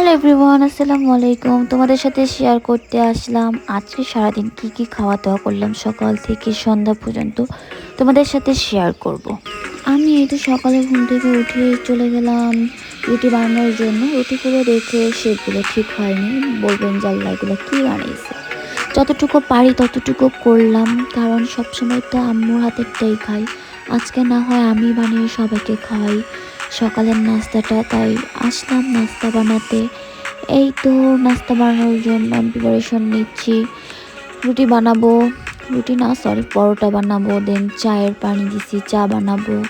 Hello everyone আসসালামু আলাইকুম তোমাদের সাথে শেয়ার করতে আসলাম। আজকে সারাদিন কি কি খাওয়া দাওয়া করলাম সকাল থেকে সন্ধ্যা পর্যন্ত তোমাদের সাথে শেয়ার করব। আমি এই তো সকালে ঘুম থেকে উঠে চলে গেলাম রুটি বানানোর জন্য। রুটিগুলো দেখে সেগুলো ঠিক হয়নি। বলবেন জাল্লা এগুলো কী বানিয়েছে। যতটুকু পারি ততটুকু করলাম, কারণ সবসময় তো আম্মুর হাতেরটাই খাই। আজকে না হয় আমি বানিয়ে সবাইকে খাওয়াই। সকালের নাস্তাটা, তাই আসলাম নাস্তা বানাতে। এই তো নাস্তা বানানোর জন্য প্রিপারেশন নিচ্ছি। রুটি বানাবো। রুটি না সরি পরোটা বানাবো দেন চায়ের পানি দিছি, চা বানাবো।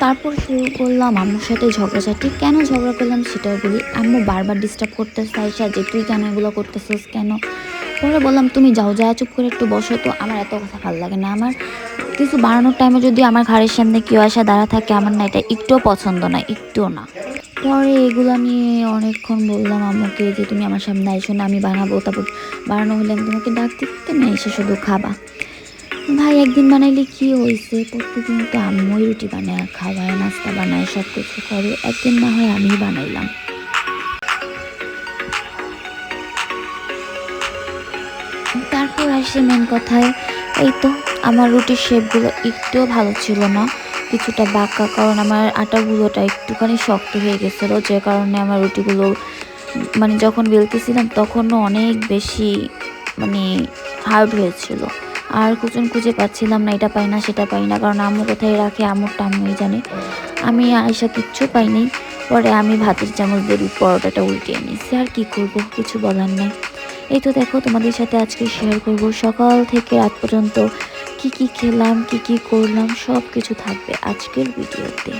তারপর শুরু করলাম আম্মুর সাথে ঝগড়াঝাটি। কেন ঝগড়া করলাম সেটাও বলি, আম্মু বারবার ডিস্টার্ব করতে চাইছে যে তুই কেন এগুলো করতেছিস, কেন? পরে বললাম, তুমি যাও যা চুপ করে একটু বসো। তো আমার এত কথা ভালো লাগে না। আমার কিছু বানানোর টাইমে যদি আমার ঘাড়ের সামনে কেউ আসা দাঁড়া থাকে, আমার না, এটা একটুও পছন্দ না, একটুও না। পরে এগুলো নিয়ে অনেকক্ষণ বললাম আম্মুকে যে, তুমি আমার সামনে আইসো না, আমি বানাবো। তারপর বানানো হলে আমি তোমাকে ডাক দিই তুমি এসে শুধু খাবা। ভাই, একদিন বানাইলে কি হয়েছে প্রত্যেকদিন তো আম্মুই রুটি বানায়, খাওয়ায়, নাস্তা বানায় সব কিছু করে। একদিন না হয় আমি বানাইলাম। তারপর আসি মেন কথায়, এই তো আমার রুটির শেপগুলো একটুও ভালো ছিল না, কিছুটা বাঁকা, কারণ আমার আটাগুলোটা একটুখানি শক্ত হয়ে গেছিল, যে কারণে আমার রুটিগুলো মানে যখন বেলতেছিলাম তখনও অনেক বেশি মানে হার্ড হয়েছিল। আর কুচন খুঁজে পাচ্ছিলাম না, এটা পাই না সেটা পাই না কারণ আম্মু কোথায় রাখে, আম্মুরটা আম্মুই জানে। আমি আয়সা কিচ্ছু পাইনি, পরে আমি ভাতের চামচ দিয়ে পরোটাটা উল্টিয়ে নিয়েছি, আর কি করব, কিছু বলার নেই। এই তো দেখো, তোমাদের সাথে আজকে শেয়ার করব। সকাল থেকে রাত পর্যন্ত কি কি খেলাম কি কি করলাম সব কিছু থাকবে আজকের ভিডিওতে।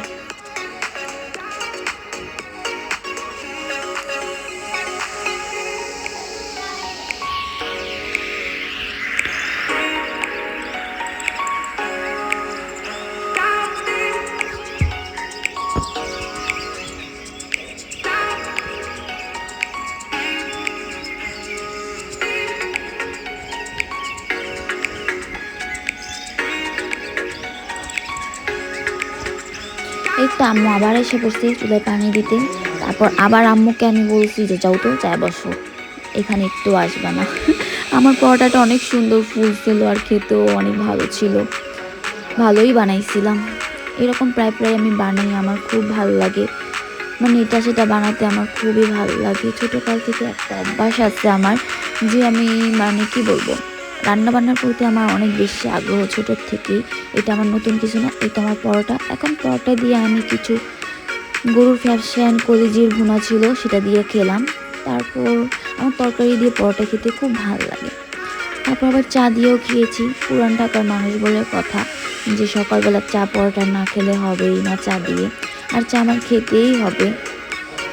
তো আম্মু আবার এসে পড়ছে চুলায় পানি দিতে। তারপর আবার আম্মুকে আমি বলছি যে, যাও তো, চায় বসো। এখানে একটু আসবে না। আমার পরোটাটা অনেক সুন্দর ফুল ছিল আর খেতেও অনেক ভালো ছিল। ভালোই বানাইছিলাম। এরকম প্রায় প্রায় আমি বানাই, আমার খুব ভালো লাগে। মানে এটা সেটা বানাতে আমার খুবই ভালো লাগে। ছোটোকাল থেকে একটা অভ্যাস আছে আমার যে আমি মানে কি বলব? রান্না বান্নার প্রতি আমার অনেক বেশি আগ্রহ ছোটোর থেকেই। এটা আমার নতুন কিছু না এটা আমার পরোটা। এখন পরোটা দিয়ে আমি কিছু গরুর ফ্যাপসান কলিজির ভুনা ছিল সেটা দিয়ে খেলাম। তারপর আমার তরকারি দিয়ে পরোটা খেতে খুব ভালো লাগে। তারপর আবার চা দিয়েও খেয়েছি। পুরান ঢাকার মানুষ বলে কথা যে সকালবেলা চা পরোটা না খেলে হবেই না চা দিয়ে। আর চা আমার খেতেই হবে।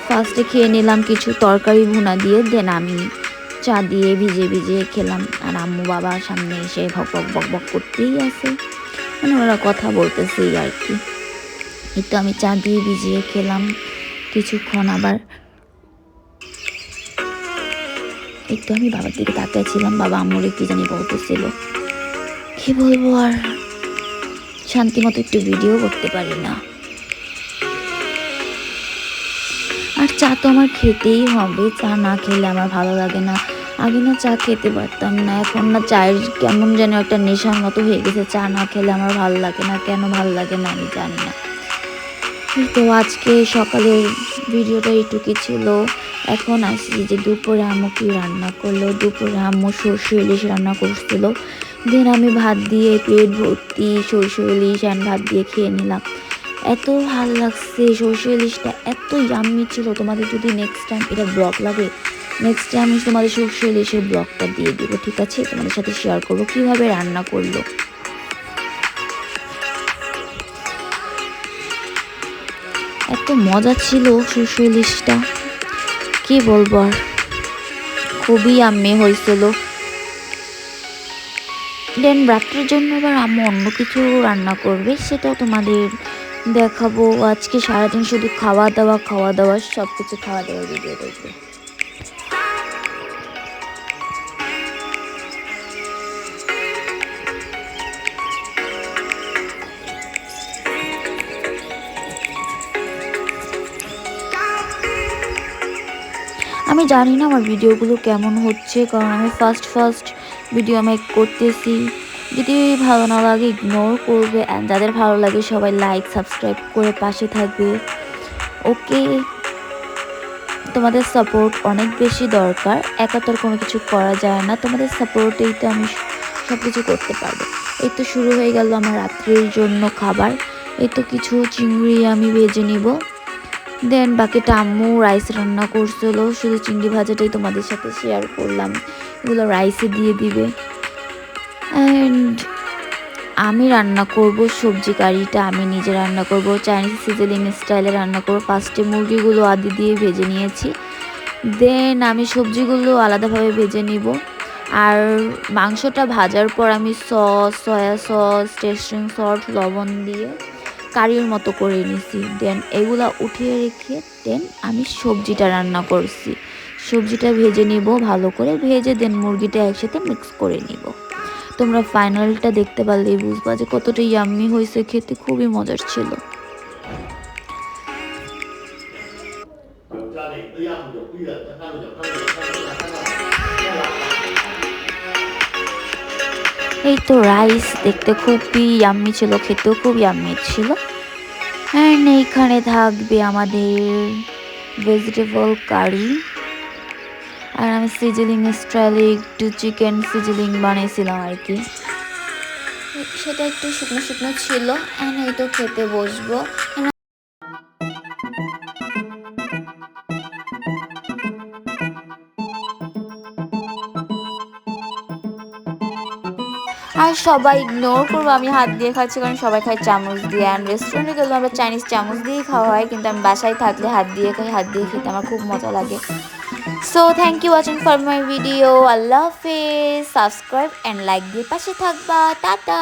ফার্স্টে খেয়ে নিলাম কিছু তরকারি ভুনা দিয়ে দেন আমি চা দিয়ে ভিজে ভিজে খেলাম। আর আম্মু বাবা সামনে এসে ভক ভক বক বক করতেই আছে মানে ওরা কথা বলতেছেই আর কি। এই তো আমি চা দিয়ে ভিজিয়ে খেলাম। কিছুক্ষণ আবার একটু আমি বাবার দিকে তাকিয়েছিলাম। বাবা আম্মুরে কি জানি বলতেছিল, কি বলব আর? শান্তি মতো একটু ভিডিও করতে পারি না। আর চা তো আমার খেতেই হবে। চা না খেলে আমার ভালো লাগে না। আগে না চা খেতে পারতাম না, এখন না চায়ের কেমন যেন একটা নেশার মতো হয়ে গেছে। চা না খেলে আমার ভালো লাগে না, কেন ভালো লাগে না আমি জানি না। তো আজকে সকালের ভিডিওটা এইটুকুই ছিল। এখন আসি যে দুপুরে আম্মু কি রান্না করল। দুপুরে আম্মু সর্ষে ইলিশ রান্না করছিল। দেন আমি ভাত দিয়ে পেট ভর্তি সর্ষে ইলিশ অ্যান্ড ভাত দিয়ে খেয়ে নিলাম। এত ভালো লাগছে সর্ষে ইলিশটা, এত ইয়াম্মি ছিল। তোমাদের যদি নেক্সট টাইম এটা ব্লগ লাগে নেক্সট টাইম আমি তোমাদের সর্ষে ইলিশের ব্লগটা দিয়ে দিব, ঠিক আছে? তোমাদের সাথে শেয়ার করব, কীভাবে রান্না করল। এত মজা ছিল সর্ষে ইলিশটা কি বলব আর? খুবই আম্মে হয়েছিল। দেন রাত্রের জন্য আবার আম্মু অন্য কিছু রান্না করবে, সেটাও তোমাদের দেখাবো। আজকে সারাদিন শুধু খাওয়া দাওয়া খাওয়া দাওয়া সব কিছু খাওয়া দাওয়ার ভিডিও দেখবে। আমি জানি না আমার ভিডিওগুলো কেমন হচ্ছে, কারণ আমি ফার্স্ট ফার্স্ট ভিডিও মেক করতেছি। যদি ভালো না লাগে ইগনোর করবে অ্যান্ড যাদের ভালো লাগে সবাই লাইক সাবস্ক্রাইব করে পাশে থাকবে। ওকে তোমাদের সাপোর্ট অনেক বেশি দরকার একা তো কোনো কিছু করা যায় না। তোমাদের সাপোর্টেই তো আমি সব কিছু করতে পারব। এই তো শুরু হয়ে গেল আমার রাত্রির জন্য খাবার। এই তো কিছু চিংড়ি আমি ভেজে নিব। দেন বাকিটা আম্মু রাইস রান্না করছিল। শুধু চিংড়ি ভাজাটাই তোমাদের সাথে শেয়ার করলাম। এগুলো রাইসে দিয়ে দিবে। অ্যান্ড আমি রান্না করব সবজি কারিটা, আমি নিজে রান্না করব। চাইনিজ সিজলিং স্টাইলে রান্না করব। ফার্স্টে মুরগিগুলো আদি দিয়ে ভেজে নিয়েছি। দেন আমি সবজিগুলো আলাদাভাবে ভেজে নিব। আর মাংসটা ভাজার পর আমি sauce soy sauce tasting salt লবণ দিয়ে কারির মতো করে নিছি। দেন এগুলা উঠিয়ে রেখে, দেন আমি সবজিটা রান্না করছি। সবজিটা ভেজে নিব ভালো করে, ভেজে দেন মুরগিটা একসাথে মিক্স করে নিব। তোমরা ফাইনালটা দেখতে পারলেই বুঝবা যে কতটা ইয়াম্মি হয়েছে, খেতে খুবই মজার ছিল। এই তো রাইস দেখতে খুবই ইয়াম্মি ছিল, খেতেও খুব ইয়াম্মি ছিল। অ্যান্ড এইখানে থাকবে আমাদের ভেজিটেবল কারি আর আমি সিজিলিং স্টাইলে একটু চিকেন সিজিলিং বানিয়েছিলাম আর কি। সেটা একটু শুকনো শুকনো ছিল অ্যান্ড এই তো খেতে বসবো। আর সবাই ইগনোর করব। আমি হাত দিয়ে খাচ্ছি, কারণ সবাই খায় চামচ দিয়ে। অ্যান্ড রেস্টুরেন্টে গেলে আমরা চাইনিজ চামচ দিয়েই খাওয়া হয়, কিন্তু আমি বাসায় থাকলে হাত দিয়ে খাই, হাত দিয়ে খেতে আমার খুব মজা লাগে। So thank you watching for my video আল্লাহ হাফেজ সাবস্ক্রাইব অ্যান্ড লাইক দিয়ে পাশে থাকবা। টাটা!